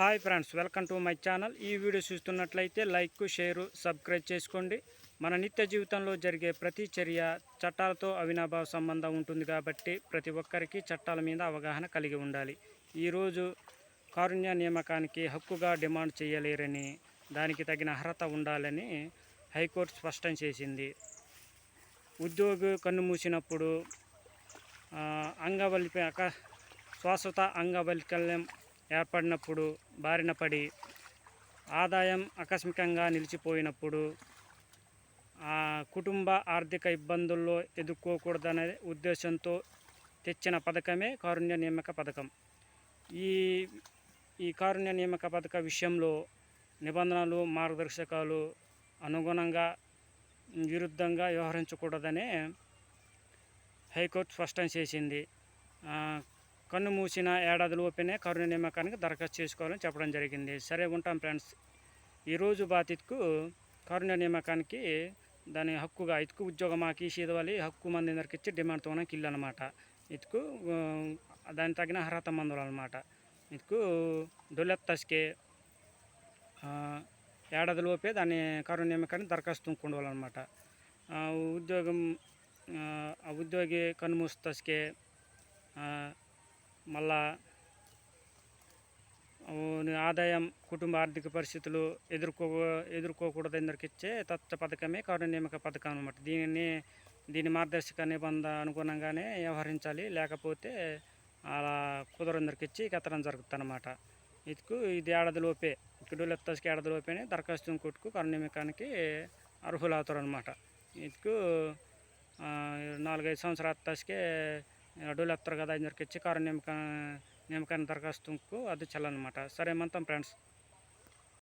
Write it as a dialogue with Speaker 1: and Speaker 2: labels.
Speaker 1: Hi friends welcome to my channel. ఈ video చూస్తున్నట్లయితే like share subscribe చేసుకోండి. మన నిత్య జీవితంలో జరిగే ప్రతి చర్య చట్టాలతో అవినాభావ సంబంధం ఉంటుంది కాబట్టి ప్రతి ఒక్కరికి చట్టాల మీద అవగాహన కలిగి ఉండాలి. ఈరోజు కారుణ్య నియామకానికి హక్కుగా డిమాండ్ చేయలేరని దానికి తగిన అర్హత ఉండాలని హైకోర్టు స్పష్టం చేసింది. ఉద్యోగి కన్ను మూసినప్పుడు అంగవల్పి అక శ్వాసత అంగవైకల్యం ఏర్పడినప్పుడు బారిన పడి ఆదాయం ఆకస్మికంగా నిలిచిపోయినప్పుడు ఆ కుటుంబ ఆర్థిక ఇబ్బందుల్లో ఎదుర్కోకూడదనే ఉద్దేశంతో తెచ్చిన పథకమే కారుణ్య నియామక పథకం. ఈ ఈ కారుణ్య నియామక పథక విషయంలో నిబంధనలు మార్గదర్శకాలు అనుగుణంగా విరుద్ధంగా వ్యవహరించకూడదనే హైకోర్టు స్పష్టం చేసింది. కన్ను మూసిన ఏడాది లోపునే కరుణ నియామకానికి దరఖాస్తు చేసుకోవాలని చెప్పడం జరిగింది. సరే ఉంటాం ఫ్రెండ్స్. ఈరోజు బాధిత్కు కరుణ నియామకానికి దాని హక్కుగా ఇతుకు ఉద్యోగమాకి సీదవాలి హక్కు మంది అందరికి ఇచ్చి డిమాండ్ తోనకి ఇల్లు అనమాట ఇతుకు దానికి తగిన అర్హత మందులు అనమాట ఇతుకు డొలెత్తస్కే ఏడాది లోపే దాన్ని కరుణ నియామకాన్ని దరఖాస్తు కొండవాలన్నమాట ఉద్యోగం ఆ, ఆ ఉద్యోగి కన్నుమూస్తస్కే మళ్ళా ఆదాయం కుటుంబ ఆర్థిక పరిస్థితులు ఎదుర్కో ఎదుర్కోకూడదు ఎందరికిచ్చే తత్వ పథకమే కరుణ నియామక పథకం అనమాట దీనిని దీని మార్గదర్శక నిబంధన అనుగుణంగానే వ్యవహరించాలి. లేకపోతే అలా కుదరందరికిచ్చి కత్తడం జరుగుతుంది అనమాట ఇదికు ఇది ఏడాదిలోపే ఇక్కడ లెత్తస్కి దరఖాస్తు కొట్టుకు కరుణ అర్హులు అవుతారు అనమాట ఇదికు నాలుగైదు సంవత్సరాల తస్కే అడవులు ఎత్తారు కదా అందరికి ఇచ్చి కారు నియమక నియమకాన్ని దరఖాస్తుకు అది చల్లనమాట. సరే మంతం ఫ్రెండ్స్?